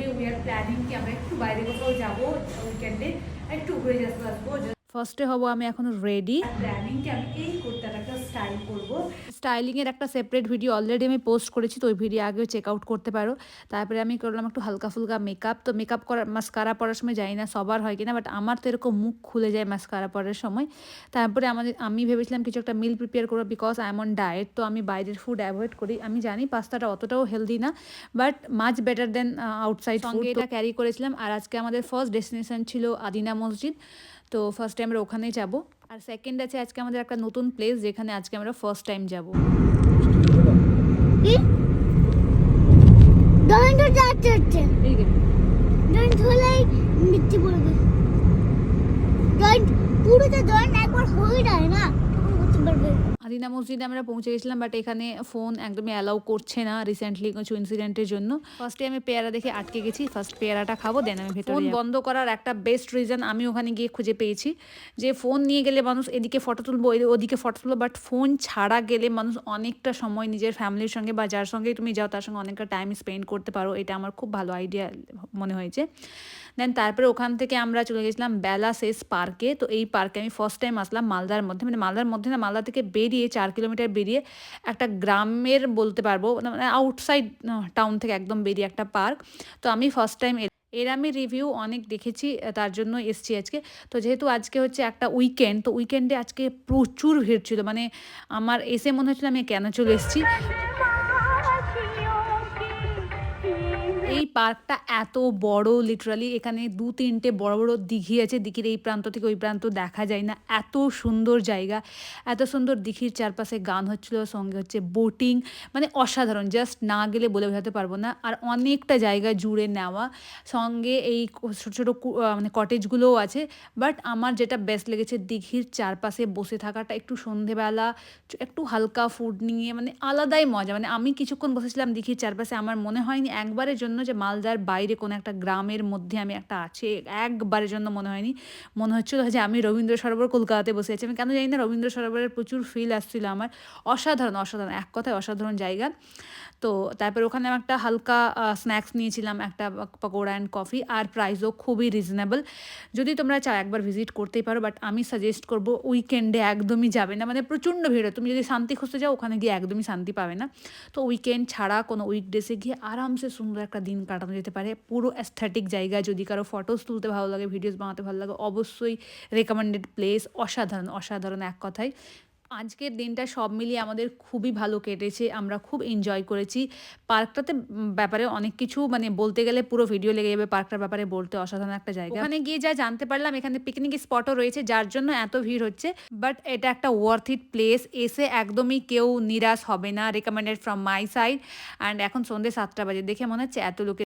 Today we are planning কি আমরা একটু বাইরে কোথাও যাব উইকেন্ডে একটু ঘুরে যেতে আসব ফার্স্টে হব আমি এখন রেডি প্ল্যানিং কি আমি এই কুর্তাটাকে স্টাইল করব। স্টাইলিংয়ের একটা সেপারেট ভিডিও অলরেডি আমি পোস্ট করেছি তো ওই ভিডিও আগেও চেক আউট করতে পারো। তারপরে আমি করলাম একটু হালকা ফুলকা মেকআপ তো মেকআপ করার মাস্কারা পরার সময় জানি না সবার হয় কিনা বাট আমার তো এরকম মুখ খুলে যায় মাস্কারা পরার সময়। তারপরে আমাদের আমি ভেবেছিলাম কিছু একটা মিল প্রিপেয়ার করব because I am on diet তো আমি বাইরের ফুড অ্যাভয়েড করি। আমি জানি পাস্তাটা অতটাও হেলদি না but much better then outside সঙ্গে এটা ক্যারি করেছিলাম। আর আজকে আমাদের ফার্স্ট ডেস্টিনেশন ছিল আদিনা মসজিদ। তো ফার্স্ট টাইম আমরা ওখানেই যাব। আর সেকেন্ড আছে আজকে আমাদের একটা নতুন প্লেস যেখানে আজকে আমরা ফার্স্ট টাইম যাব। পুরোটা জয়েন্ট একবার হয়ে যায় না। আদিনা মসজিদে আমরা পৌঁছে গেছিলাম বাট এখানে ফোন একদমই অ্যালাউ করছে না রিসেন্টলি কিছু ইনসিডেন্টের জন্য। ফার্স্টে আমি পেয়ারা দেখে আটকে গেছি ফার্স্ট পেয়ারাটা খাব দেন আমি ভেতরে ফোন বন্ধ করার একটা বেস্ট রিজন আমি ওখানে গিয়ে খুঁজে পেয়েছি যে ফোন নিয়ে গেলে মানুষ এদিকে ফটো তুলবো ওদিকে ফটো তুলবো বাট ফোন ছাড়া গেলে মানুষ অনেকটা সময় নিজের ফ্যামিলির সঙ্গে বা যার সঙ্গেই তুমি যাও তার সঙ্গে অনেকটা টাইম স্পেন্ড করতে পারো। এটা আমার খুব ভালো আইডিয়া মনে হয়েছে। দেন তারপরে ওখান থেকে আমরা চলে গেছিলাম বেলা শেষ পার্কে তো এই পার্কে আমি ফার্স্ট টাইম আসলাম মালদার মধ্যে। মানে মালদার মধ্যে না মালদা থেকে বেরিয়ে চার কিলোমিটার বেরিয়ে একটা গ্রামের বলতে পারব মানে আউটসাইড টাউন থেকে একদম বেরিয়ে একটা পার্ক তো আমি ফার্স্ট টাইম এর আমি রিভিউ অনেক দেখেছি তার জন্য এসছি আজকে। তো যেহেতু আজকে হচ্ছে একটা উইকেন্ড তো উইকেন্ডে আজকে প্রচুর ভিড় ছিল। মানে আমার এসে মনে হচ্ছিল আমি কেন চলে এসেছি। এই পার্কটা এত বড় লিটারালি এখানে দু তিনটে বড় বড় দিঘি আছে, দিঘির এই প্রান্ত থেকে ওই প্রান্ত দেখা যায় না। এত সুন্দর জায়গা, এত সুন্দর দিঘির চারপাশে গান হচ্ছিল, সঙ্গে হচ্ছে বোটিং মানে অসাধারণ জাস্ট না গেলে বলে বোঝাতে পারব না। আর অনেকটা জায়গা জুড়ে নেওয়া, সঙ্গে এই ছোটো ছোটো মানে কটেজগুলোও আছে। বাট আমার যেটা বেস্ট লেগেছে দিঘির চারপাশে বসে থাকাটা, একটু সন্ধেবেলা, একটু হালকা ফুড নিয়ে মানে আলাদাই মজা। মানে আমি কিছুক্ষণ বসেছিলাম দিঘির চারপাশে, আমার মনে হয়নি একবারের জন্য যে মালদার বাইরে কোনো একটা গ্রামের মধ্যে আমি একটা আছে, একবারের জন্য মনে হয়নি। মনে হচ্ছিল যে আমি রবীন্দ্র সরোবর কলকাতাতে বসে আছি। আমি কেন জানি না রবীন্দ্র সরোবরের প্রচুর ফিল আসছিল আমার। অসাধারণ অসাধারণ, এক কথায় অসাধারণ জায়গা। তো তারপর ওখানে আমি একটা হালকা স্ন্যাক্স নিয়েছিলাম, একটা পকোড়া অ্যান্ড কফি আর প্রাইসও খুবই রিজনেবল যদি তোমরা চাও একবার ভিজিট করতেই পারো বাট আমি সাজেস্ট করব উইকেন্ডে একদমই যাবে না। মানে প্রচণ্ড ভিড়। তুমি যদি শান্তি খুঁজতে যাও, ওখানে গিয়ে একদমই শান্তি পাবে না। তো উইকেন্ড ছাড়া কোনো উইকডেসে গিয়ে আরামসে সুন্দর একটা দিন কাটানো যেতে পারে। পুরো অ্যাস্থেটিক জায়গা যদি কারও ফটোস তুলতে ভালো লাগে ভিডিওস বানাতে ভালো লাগে, অবশ্যই রেকমেন্ডেড প্লেস অসাধারণ অসাধারণ এক কথায়। আজকের দিনটা সব মিলিয়ে আমাদের খুবই ভালো কেটেছে, আমরা খুব এনজয় করেছি। পার্কটাতে ব্যাপারে অনেক কিছু মানে বলতে গেলে পুরো ভিডিও লেগে যাবে পার্কটার ব্যাপারে বলতে, অসাধারণ একটা জায়গা। ওখানে গিয়ে যা জানতে পারলাম, এখানে পিকনিক স্পটও রয়েছে, যার জন্য এত ভিড় হচ্ছে। বাট এটা একটা ওয়ার্থ ইট প্লেস এসে একদমই কেউ নিরাশ হবে না recommended from my side and এখন সন্ধ্যে সাতটা বাজে, দেখে মনে হচ্ছে এত লোকের